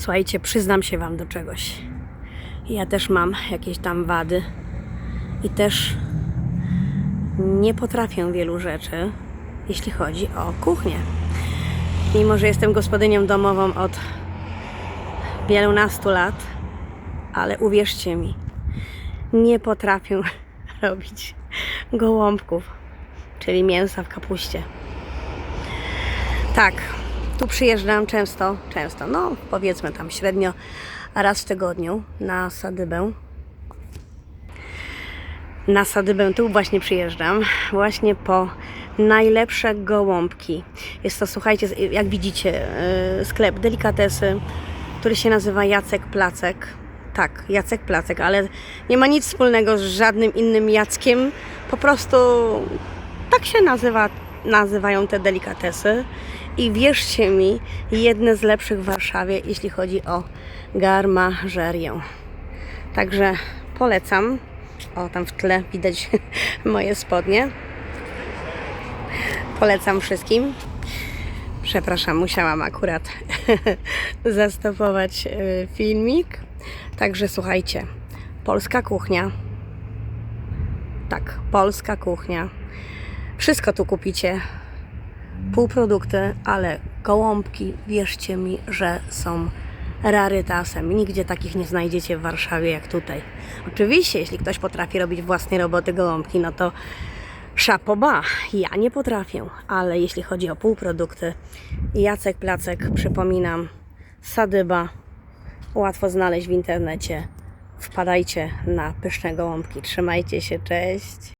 Słuchajcie, przyznam się Wam do czegoś. Ja też mam jakieś tam wady i też nie potrafię wielu rzeczy, jeśli chodzi o kuchnię. Mimo, że jestem gospodynią domową od wielunastu lat, ale uwierzcie mi, nie potrafię robić gołąbków, czyli mięsa w kapuście. Tak, tu przyjeżdżam często, często, no powiedzmy tam średnio raz w tygodniu na sadybę. Na sadybę tu właśnie przyjeżdżam, właśnie po najlepsze gołąbki. Jest to, słuchajcie, jak widzicie, yy, sklep delikatesy, który się nazywa Jacek Placek. Tak, Jacek Placek, ale nie ma nic wspólnego z żadnym innym Jackiem. Po prostu tak się nazywa, nazywają te delikatesy. I wierzcie mi, jedne z lepszych w Warszawie, jeśli chodzi o garmażerię. Także polecam. O, tam w tle widać moje spodnie. Polecam wszystkim. Przepraszam, musiałam akurat zastopować e, filmik. Także słuchajcie, polska kuchnia. Tak, polska kuchnia. Wszystko tu kupicie. Półprodukty, ale gołąbki, wierzcie mi, że są rarytasem. Nigdzie takich nie znajdziecie w Warszawie jak tutaj. Oczywiście, jeśli ktoś potrafi robić własnej roboty gołąbki, no to szapoba. Ja nie potrafię, ale jeśli chodzi o półprodukty, Jacek Placek, przypominam, sadyba, łatwo znaleźć w internecie. Wpadajcie na pyszne gołąbki. Trzymajcie się, cześć.